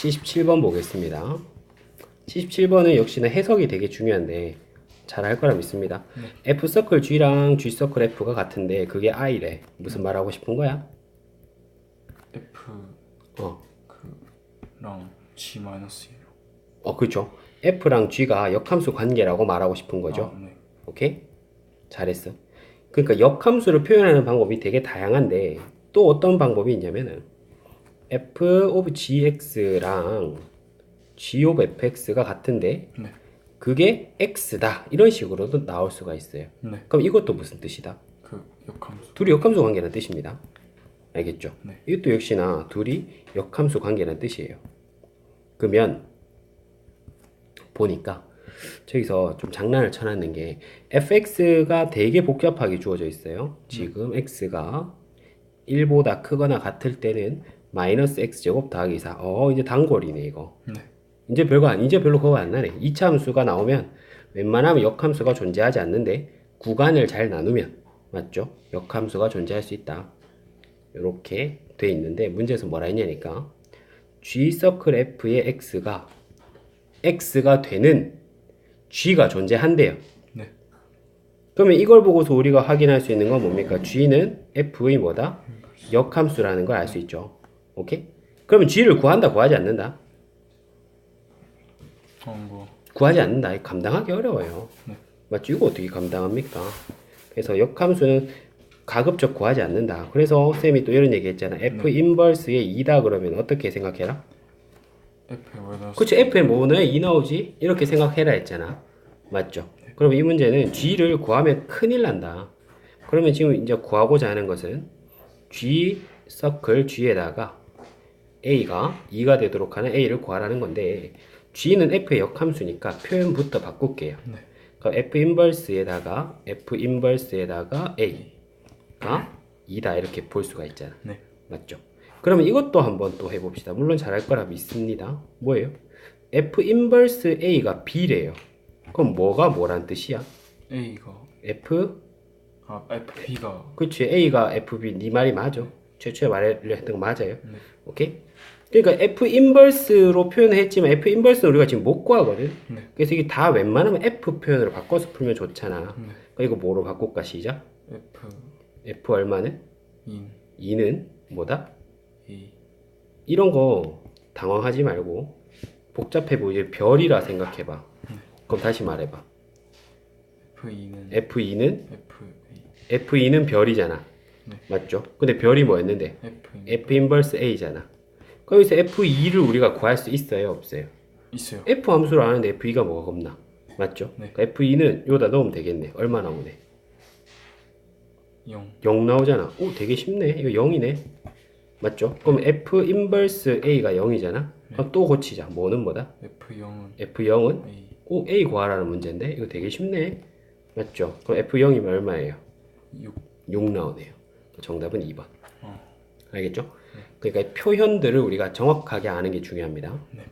77번 보겠습니다. 77번은 역시나 해석이 되게 중요한데 잘 할 거라 믿습니다. F 서클 G랑 G 서클 F가 같은데 그게 I래. 무슨 말 하고 싶은 거야? F 어, 그랑 G 마이너스 1. 어 그렇죠. F랑 G가 역함수 관계라고 말하고 싶은 거죠. 아, 네. 오케이? 잘했어. 그러니까 역함수를 표현하는 방법이 되게 다양한데 또 어떤 방법이 있냐면은 f of gx랑 g of fx가 같은데 네. 그게 x다 이런 식으로도 나올 수가 있어요. 네. 그럼 이것도 무슨 뜻이다? 그 역함수. 둘이 역함수 관계라는 뜻입니다. 알겠죠? 네. 이것도 역시나 둘이 역함수 관계라는 뜻이에요. 그러면 보니까 저기서 좀 장난을 쳐놨는 게 fx가 되게 복잡하게 주어져 있어요. 지금 x가 1보다 크거나 같을 때는 마이너스 x제곱 더하기 4. 어, 이제 단골이네, 이거. 네. 이제 별거 안, 이제 별로 그거 안 나네. 이차 함수가 나오면 웬만하면 역함수가 존재하지 않는데 구간을 잘 나누면 맞죠? 역함수가 존재할 수 있다. 이렇게 돼 있는데 문제에서 뭐라 했냐니까 g 서클 f의 x가 x가 되는 g가 존재한대요. 네. 그러면 이걸 보고서 우리가 확인할 수 있는 건 뭡니까? g는 f의 뭐다? 역함수라는 걸 알 수 있죠. 오케이? 그러면 g를 구한다, 구하지 않는다? 어, 뭐. 구하지 않는다. 감당하기 어려워요. 네. 맞죠? 이거 어떻게 감당합니까? 그래서 역함수는 가급적 구하지 않는다. 그래서 쌤이 또 이런 얘기 했잖아. f 인버스의 2다 그러면 어떻게 생각해라? F 마이너스. 그치, f에 뭐 넣어야 2 나오지? 이렇게 생각해라 했잖아. 맞죠? 그럼 이 문제는 g를 구하면 큰일 난다. 그러면 지금 이제 구하고자 하는 것은 g 서클 g에다가 a가 2가 되도록 하는 a를 구하라는 건데 g는 f의 역함수니까 표현부터 바꿀게요. 네. 그러니까 f 인버스에다가 f 인버스에다가 a가 2다 이렇게 볼 수가 있잖아. 네. 맞죠? 그러면 이것도 한번 또 해봅시다. 물론 잘할 거라 믿습니다. 뭐예요? f 인버스 a가 b래요. 그럼 뭐가 뭐란 뜻이야? A가 f 아 FB가 그치 a가 fb 네 말이 맞아. 최초에 말하려 했던 거 맞아요. 네. 오케이? 그러니까 f 인버스로 표현했지만 f 인버스는 우리가 지금 못 구하거든. 네. 그래서 이게 다 웬만하면 f 표현으로 바꿔서 풀면 좋잖아. 네. 그러니까 이거 뭐로 바꿀까 시작? F f 얼마는? 인 2는 뭐다? A 이런 거 당황하지 말고 복잡해 보이지 별이라 생각해봐. 그럼 다시 말해 봐. F2는 F2는 F F2는 별이잖아. 네. 맞죠? 근데 별이 뭐였는데? F F 인버스 A잖아. 그럼 여기서 F2를 우리가 구할 수 있어요, 없어요? 있어요. F 함수를 아는데 F2가 뭐가 겁나? 맞죠? 네. 그러니까 F2는 여기다 넣으면 되겠네. 얼마 나오네? 0 0 나오잖아. 오, 되게 쉽네. 이거 0이네. 맞죠? 그럼 F 인버스 A가 0이잖아. 그럼 또 고치자. 뭐는 뭐다? F0은 F0은 A 오, A 구하라는 문제인데 이거 되게 쉽네. 맞죠? 그럼 F0이면 얼마예요? 6 6 나오네요. 정답은 2번. 어. 알겠죠? 그러니까 표현들을 우리가 정확하게 아는 게 중요합니다. 네.